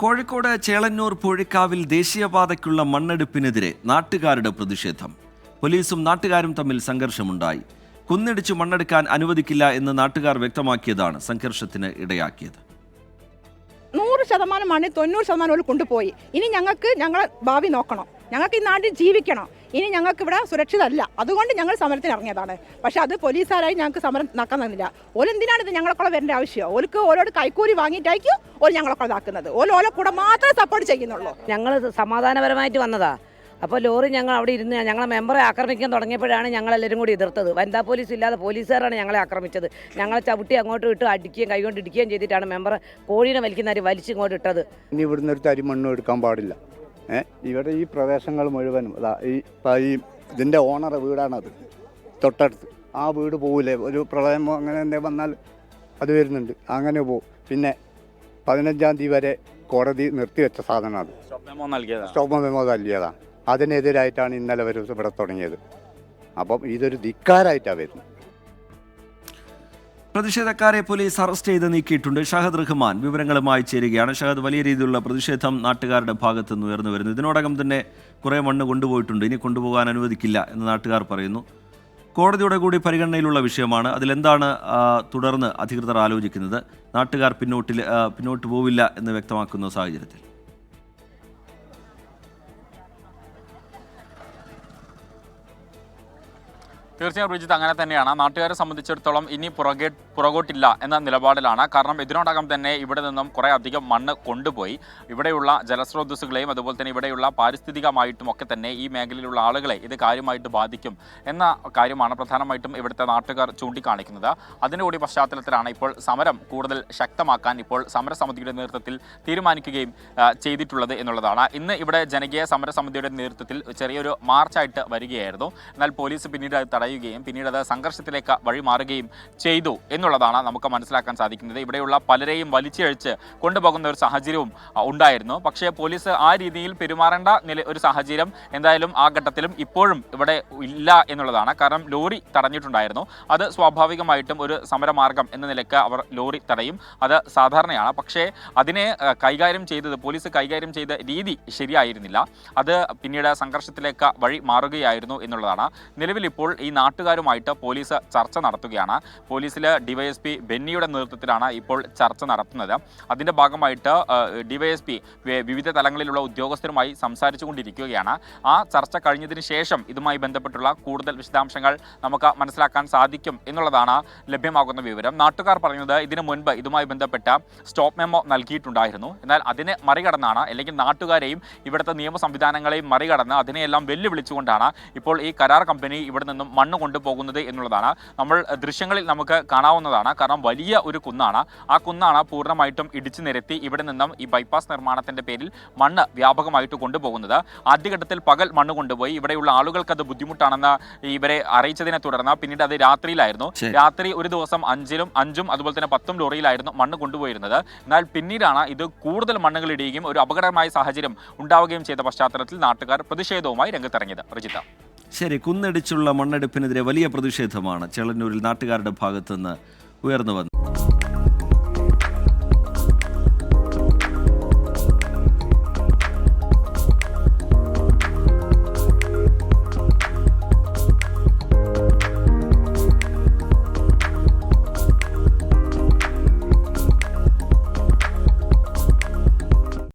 കോഴിക്കോട് ചേളന്നൂർ പൂഴിക്കാവിൽ ദേശീയപാതയ്ക്കുള്ള മണ്ണെടുപ്പിനെതിരെ നാട്ടുകാരുടെ പ്രതിഷേധം. പോലീസും നാട്ടുകാരും തമ്മിൽ സംഘർഷമുണ്ടായി. കുന്നിടിച്ച് മണ്ണെടുക്കാൻ അനുവദിക്കില്ല എന്ന് നാട്ടുകാർ വ്യക്തമാക്കിയതാണ് സംഘർഷത്തിന് ഇടയാക്കിയത്. നൂറ് ശതമാനം മണ്ണിൽ തൊണ്ണൂറ് ശതമാനം കൊണ്ടുപോയി. ഇനി ഞങ്ങൾക്ക് ഞങ്ങളെ ഭാവി നോക്കണം. ഞങ്ങൾക്ക് ഈ നാട്ടിൽ ജീവിക്കണം. ഇനി ഞങ്ങൾക്ക് ഇവിടെ സുരക്ഷിതമല്ല അതുകൊണ്ട് ഞങ്ങൾ സമരത്തിന് ഇറങ്ങിയതാണ്. പക്ഷെ അത് പോലീസുകാരായി ഞങ്ങൾക്ക് സമരം നടക്കാൻ തന്നില്ല. ഓലെന്തിനാണ് ഇത് ഞങ്ങളെക്കുള്ള വരേണ്ട ആവശ്യം? ഓർക്ക് ഓരോട് കൈക്കൂലി വാങ്ങിയിട്ടായിരിക്കും ഓൽ ഞങ്ങളെക്കുള്ള ഇതാക്കുന്നത്. ഓരോ ഓലെ കൂടെ മാത്രമേ സപ്പോർട്ട് ചെയ്യുന്നുള്ളൂ. ഞങ്ങൾ സമാധാനപരമായിട്ട് വന്നതാ. അപ്പോൾ ലോറി ഞങ്ങൾ അവിടെ ഇരുന്ന് ഞങ്ങളെ മെമ്പറെ ആക്രമിക്കാൻ തുടങ്ങിയപ്പോഴാണ് ഞങ്ങളെല്ലാവരും കൂടി എതിർത്തത്. വനിതാ പോലീസ് ഇല്ലാതെ പോലീസുകാരാണ് ഞങ്ങളെ ആക്രമിച്ചത്. ഞങ്ങളെ ചവിട്ടി അങ്ങോട്ട് ഇട്ട് അടിക്കുകയും കൈകൊണ്ട് ഇടിക്കുകയും ചെയ്തിട്ടാണ് മെമ്പർ കോഴീനെ വലിക്കുന്നവർ വലിച്ചിങ്ങോട്ട് ഇട്ടത്. ഇനി ഇവിടുന്ന് ഒരു തരി മണ്ണും എടുക്കാൻ പാടില്ല. ഇവിടെ ഈ പ്രദേശങ്ങൾ മുഴുവനും അതാ ഈ ഈ ഇതിന്റെ ഓണറെ വീടാണത് തൊട്ടടുത്ത്. ആ വീട് പോകില്ലേ ഒരു പ്രളയമോ അങ്ങനെ എന്തെങ്കിലും വന്നാൽ അത് വരുന്നുണ്ട്. അങ്ങനെ പോകും പിന്നെ പതിനഞ്ചാം തീയതി വരെ കോടതി നിർത്തിവെച്ച സാധനം അത്. സ്റ്റോപ്പ് മെമ്മോ നൽകിയതാണ് അതിനെതിരായിട്ടാണ് ഇന്നലെ വരെ ഇവിടെ തുടങ്ങിയത്. അപ്പം ഇതൊരു ധിക്കാരായിട്ടാണ് വരുന്നത്. പ്രതിഷേധക്കാരെ പോലീസ് അറസ്റ്റ് ചെയ്ത് നീക്കിയിട്ടുണ്ട് ഷഹദ് റഹ്മാൻ. വിവരങ്ങളുമായി ചേരുകയാണ്. ഷഹദ് വലിയ രീതിയിലുള്ള പ്രതിഷേധം നാട്ടുകാരുടെ ഭാഗത്തു നിന്ന് ഉയർന്നു വരുന്നു. ഇതിനോടകം തന്നെ കുറേ മണ്ണ് കൊണ്ടുപോയിട്ടുണ്ട്. ഇനി കൊണ്ടുപോകാൻ അനുവദിക്കില്ല എന്ന് നാട്ടുകാർ പറയുന്നു. കോടതിയുടെ കൂടി പരിഗണനയിലുള്ള വിഷയമാണ്. അതിലെന്താണ് തുടർന്ന് അധികൃതർ ആലോചിക്കുന്നത്? നാട്ടുകാർ പിന്നോട്ടിൽ പിന്നോട്ട് പോവില്ല എന്ന് വ്യക്തമാക്കുന്ന സാഹചര്യത്തിൽ. തീർച്ചയായും റിജിത്ത് അങ്ങനെ തന്നെയാണ്. നാട്ടുകാരെ സംബന്ധിച്ചിടത്തോളം ഇനി പുറകെ പുറകോട്ടില്ല എന്ന നിലപാടിലാണ്. കാരണം ഇതിനോടകം തന്നെ ഇവിടെ നിന്നും കുറേ അധികം മണ്ണ് കൊണ്ടുപോയി. ഇവിടെയുള്ള ജലസ്രോതസ്സുകളെയും അതുപോലെ തന്നെ ഇവിടെയുള്ള പാരിസ്ഥിതികമായിട്ടും ഒക്കെ തന്നെ ഈ മേഖലയിലുള്ള ആളുകളെ ഇത് കാര്യമായിട്ട് ബാധിക്കും എന്ന കാര്യമാണ് പ്രധാനമായിട്ടും ഇവിടുത്തെ നാട്ടുകാർ ചൂണ്ടിക്കാണിക്കുന്നത്. അതിനുകൂടി കൂടി പശ്ചാത്തലത്തിലാണ് ഇപ്പോൾ സമരം കൂടുതൽ ശക്തമാക്കാൻ ഇപ്പോൾ സമരസമിതിയുടെ നേതൃത്വത്തിൽ തീരുമാനിക്കുകയും ചെയ്തിട്ടുള്ളത് എന്നുള്ളതാണ്. ഇന്ന് ഇവിടെ ജനകീയ സമരസമിതിയുടെ നേതൃത്വത്തിൽ ചെറിയൊരു മാർച്ചായിട്ട് വരികയായിരുന്നു. എന്നാൽ പോലീസ് പിന്നീട് അത് തടയുകയും പിന്നീട് അത് സംഘർഷത്തിലേക്ക് വഴിമാറുകയും ചെയ്തു എന്നുള്ളതാണ് നമുക്ക് മനസ്സിലാക്കാൻ സാധിക്കുന്നത്. ഇവിടെയുള്ള പലരെയും വലിച്ചിഴച്ച് കൊണ്ടുപോകുന്ന ഒരു സാഹചര്യവും ഉണ്ടായിരുന്നു. പക്ഷേ പോലീസ് ആ രീതിയിൽ പെരുമാറേണ്ട നില ഒരു സാഹചര്യം എന്തായാലും ആ ഘട്ടത്തിലും ഇപ്പോഴും ഇവിടെ ഇല്ല എന്നുള്ളതാണ്. കാരണം ലോറി തടഞ്ഞിട്ടുണ്ടായിരുന്നു. അത് സ്വാഭാവികമായിട്ടും ഒരു സമരമാർഗം എന്ന നിലയ്ക്ക് അവർ ലോറി തടയും. അത് സാധാരണയാണ്. പക്ഷേ അതിനെ കൈകാര്യം ചെയ്തത് പോലീസ് കൈകാര്യം ചെയ്ത രീതി ശരിയായിരുന്നില്ല. അത് പിന്നീട് സംഘർഷത്തിലേക്ക് വഴി മാറുകയായിരുന്നു എന്നുള്ളതാണ്. നിലവിൽ ഇപ്പോൾ ഈ നാട്ടുകാരുമായിട്ട് പോലീസ് ചർച്ച നടത്തുകയാണ്. പോലീസിലെ ഡിവൈഎസ്പി ബെന്നിയുടെ നേതൃത്വത്തിലാണ് ഇപ്പോൾ ചർച്ച നടത്തുന്നത്. അതിന്റെ ഭാഗമായിട്ട് ഡിവൈഎസ്പി വിവിധ തലങ്ങളിലുള്ള ഉദ്യോഗസ്ഥരുമായി സംസാരിച്ചുകൊണ്ടിരിക്കുകയാണ്. ആ ചർച്ച കഴിഞ്ഞതിന് ശേഷം ഇതുമായി ബന്ധപ്പെട്ടുള്ള കൂടുതൽ വിശദാംശങ്ങൾ നമുക്ക് മനസ്സിലാക്കാൻ സാധിക്കും എന്നുള്ളതാണ് ലഭ്യമാകുന്ന വിവരം. നാട്ടുകാർ പറയുന്നത് ഇതിനു മുൻപ് ഇതുമായി ബന്ധപ്പെട്ട സ്റ്റോപ്പ് മെമ്മോ നൽകിയിട്ടുണ്ടായിരുന്നു. എന്നാൽ അതിനെ മറികടന്നാണ് അല്ലെങ്കിൽ നാട്ടുകാരെയും ഇവിടുത്തെ നിയമ സംവിധാനങ്ങളെയും മറികടന്ന് അതിനെയെല്ലാം വെല്ലുവിളിച്ചുകൊണ്ടാണ് ഇപ്പോൾ ഈ കരാർ കമ്പനി ഇവിടെ നിന്നും മണ്ണ് കൊണ്ടുപോകുന്നത് എന്നുള്ളതാണ്. നമ്മൾ ദൃശ്യങ്ങളിൽ നമുക്ക് കാണാവുന്നതാണ്. കാരണം വലിയ ഒരു കുന്നാണ്. ആ കുന്നാണ് പൂർണമായിട്ടും ഇടിച്ചു നിരത്തി ഇവിടെ നിന്നും ഈ ബൈപ്പാസ് നിർമ്മാണത്തിന്റെ പേരിൽ മണ്ണ് വ്യാപകമായിട്ട് കൊണ്ടുപോകുന്നത്. ആദ്യഘട്ടത്തിൽ പകൽ മണ്ണ് കൊണ്ടുപോയി. ഇവിടെയുള്ള ആളുകൾക്ക് അത് ബുദ്ധിമുട്ടാണെന്ന് ഇവരെ അറിയിച്ചതിനെ തുടർന്ന് പിന്നീട് അത് രാത്രിയിലായിരുന്നു. രാത്രി ഒരു ദിവസം അഞ്ചിലും അഞ്ചും അതുപോലെ തന്നെ പത്തും ലോറിയിലായിരുന്നു മണ്ണ് കൊണ്ടുപോയിരുന്നത്. എന്നാൽ പിന്നീടാണ് ഇത് കൂടുതൽ മണ്ണുകൾ ഇടുകയും ഒരു അപകടമായ സാഹചര്യം ഉണ്ടാവുകയും ചെയ്ത പശ്ചാത്തലത്തിൽ നാട്ടുകാർ പ്രതിഷേധവുമായി രംഗത്തിറങ്ങിയത്. പ്രജിത്ത ശരി കുന്നടിച്ചുള്ള മണ്ണെടുപ്പിനെതിരെ വലിയ പ്രതിഷേധമാണ്. ചെളന്നൂരിൽ നാട്ടുകാരുടെ ഭാഗത്തുനിന്ന് ഉയർന്നു വന്നത്